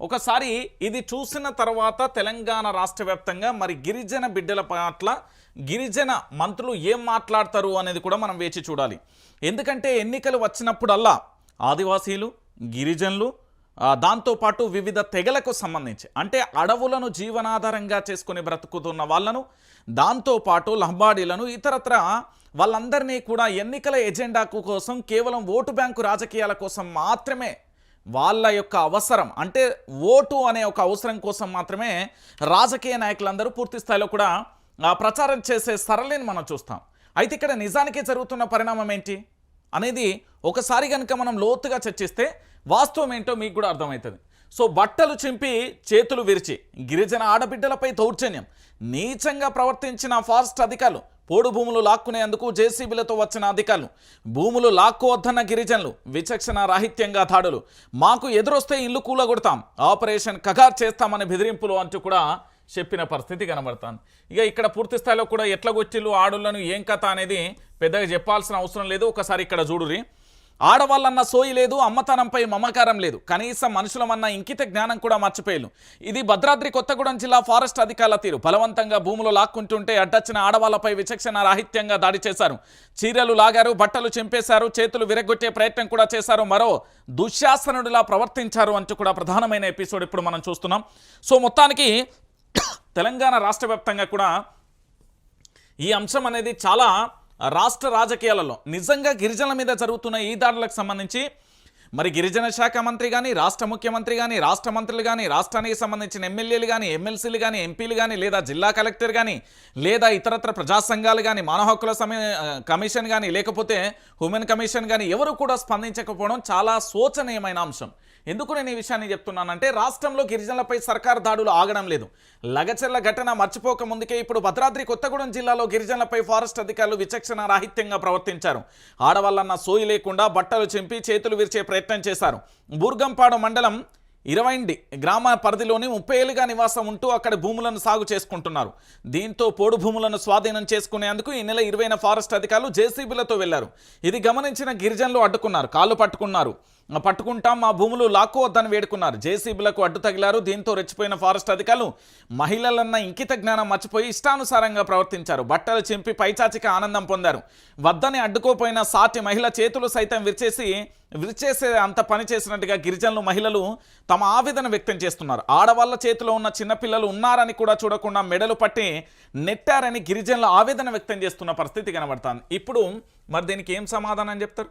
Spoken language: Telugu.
ఒకసారి ఇది చూసిన తర్వాత తెలంగాణ రాష్ట్ర వ్యాప్తంగా మరి గిరిజన బిడ్డల పట్ల గిరిజన మంత్రులు ఏం మాట్లాడతారు అనేది కూడా మనం వేచి చూడాలి. ఎందుకంటే ఎన్నికలు వచ్చినప్పుడల్లా ఆదివాసీలు గిరిజనులు దాంతోపాటు వివిధ తెగలకు సంబంధించి అంటే అడవులను జీవనాధారంగా చేసుకుని బ్రతుకుతున్న వాళ్ళను దాంతోపాటు లంబాడీలను ఇతరత్ర వాళ్ళందరినీ కూడా ఎన్నికల ఎజెండాకు కోసం కేవలం ఓటు బ్యాంకు రాజకీయాల కోసం మాత్రమే వాళ్ళ యొక్క అవసరం అంటే ఓటు అనే ఒక అవసరం కోసం మాత్రమే రాజకీయ నాయకులందరూ పూర్తి స్థాయిలో కూడా ఆ, ప్రచారం చేసే సరళిని మనం చూస్తాం. అయితే ఇక్కడ నిజానికి జరుగుతున్న పరిణామం ఏంటి? అనేది ఒకసారి కనుక మనం లోతుగా చర్చిస్తే వాస్తవం ఏంటో మీకు కూడా అర్థమవుతుంది. సో బట్టలు చింపి చేతులు విరిచి గిరిజన ఆడబిడ్డలపై దౌర్జన్యం నీచంగా ప్రవర్తించిన ఫారెస్ట్ అధికారులు పోడు భూములు లాక్కునేందుకు జేసీబీలతో వచ్చిన అధికారులు. భూములు లాక్కోవద్దన్న గిరిజనులు విచక్షణ రాహిత్యంగా దాడులు. మాకు ఎదురొస్తే ఇల్లు కూలగొడతాం. ఆపరేషన్ కగార్ చేస్తామని బెదిరింపులు అంటూ కూడా చెప్పిన పరిస్థితి కనబడుతుంది. ఇక ఇక్కడ పూర్తి స్థాయిలో కూడా ఎట్లా గొచ్చిళ్ళు ఆడులను ఏం కథ అనేది పెద్దగా చెప్పాల్సిన అవసరం లేదు. ఒకసారి ఇక్కడ చూడురి ఆడవాళ్ళన్న సోయి లేదు అమ్మతనంపై మమకారం లేదు. కనీసం మనుషులమన్న ఇంకిత జ్ఞానం కూడా మర్చిపోయారు ఇది భద్రాద్రి కొత్తగూడెం జిల్లా ఫారెస్ట్ అధికారుల తీరు. బలవంతంగా భూములు లాక్కుంటుంటే అడ్డొచ్చిన ఆడవాళ్ళపై విచక్షణ రాహిత్యంగా దాడి చేశారు. చీరలు లాగారు బట్టలు చింపేశారు చేతులు విరగొట్టే ప్రయత్నం కూడా చేశారు. మరో దుశ్శాసనుడిలా ప్రవర్తించారు అంటూ కూడా ప్రధానమైన ఎపిసోడ్ ఇప్పుడు మనం చూస్తున్నాం. సో మొత్తానికి తెలంగాణ రాష్ట్ర కూడా ఈ అంశం అనేది చాలా రాష్ట్ర రాజకీయాలలో నిజంగా గిరిజనుల మీద జరుగుతున్న ఈ దాడులకు సంబంధించి మరి గిరిజన శాఖ మంత్రి కానీ రాష్ట్ర ముఖ్యమంత్రి కానీ రాష్ట్ర మంత్రులు కానీ రాష్ట్రానికి సంబంధించిన ఎమ్మెల్యేలు కానీ ఎమ్మెల్సీలు కానీ ఎంపీలు కానీ లేదా జిల్లా కలెక్టర్ కానీ లేదా ఇతరత్ర ప్రజా సంఘాలు కానీ మానవ హక్కుల కమిషన్ కానీ లేకపోతే హ్యూమన్ కమిషన్ కానీ ఎవరు కూడా స్పందించకపోవడం చాలా శోచనీయమైన అంశం. ఎందుకు నేను ఈ విషయాన్ని చెప్తున్నానంటే రాష్ట్రంలో గిరిజనులపై సర్కార్ దాడులు ఆగడం లేదు. లగచెర్ల ఘటన మర్చిపోక ముందుకే ఇప్పుడు భద్రాద్రి కొత్తగూడెం జిల్లాలో గిరిజనులపై ఫారెస్ట్ అధికారులు విచక్షణ రాహిత్యంగా ప్రవర్తించారు. ఆడవాళ్ళన్న సోయి లేకుండా బట్టలు చింపి చేతులు విరిచే ప్రయత్నం చేశారు. బూర్గంపాడు మండలం ఇరవైండి గ్రామ పరిధిలోని ముప్పై ఏళ్ళుగా నివాసం ఉంటూ అక్కడ భూములను సాగు చేసుకుంటున్నారు. దీంతో పోడు భూములను స్వాధీనం చేసుకునేందుకు ఈ నెల ఇరవైన ఫారెస్ట్ అధికారులు జేసీబీలతో వెళ్ళారు. ఇది గమనించిన గిరిజనులు అడ్డుకున్నారు కాళ్ళు పట్టుకున్నారు. పట్టుకుంటాం మా భూములు లాక్కోవద్దని వేడుకున్నారు. జేసీబీలకు అడ్డు తగిలారు దీంతో రెచ్చిపోయిన ఫారెస్ట్ అధికారులు మహిళలన్న ఇంకిత జ్ఞానం మర్చిపోయి ఇష్టానుసారంగా ప్రవర్తించారు. బట్టలు చింపి పైచాచిక ఆనందం పొందారు. వద్దని అడ్డుకోపోయిన సాటి మహిళ చేతులు సైతం విరిచేసి విరిచేసే అంత పని చేసినట్టుగా గిరిజనులు మహిళలు తమ ఆవేదన వ్యక్తం చేస్తున్నారు. ఆడవాళ్ళ చేతిలో ఉన్న చిన్నపిల్లలు ఉన్నారని కూడా చూడకుండా మెడలు పట్టి నెట్టారని గిరిజనులు ఆవేదన వ్యక్తం చేస్తున్న పరిస్థితి కనబడుతుంది. ఇప్పుడు మరి దీనికి ఏం సమాధానం చెప్తారు?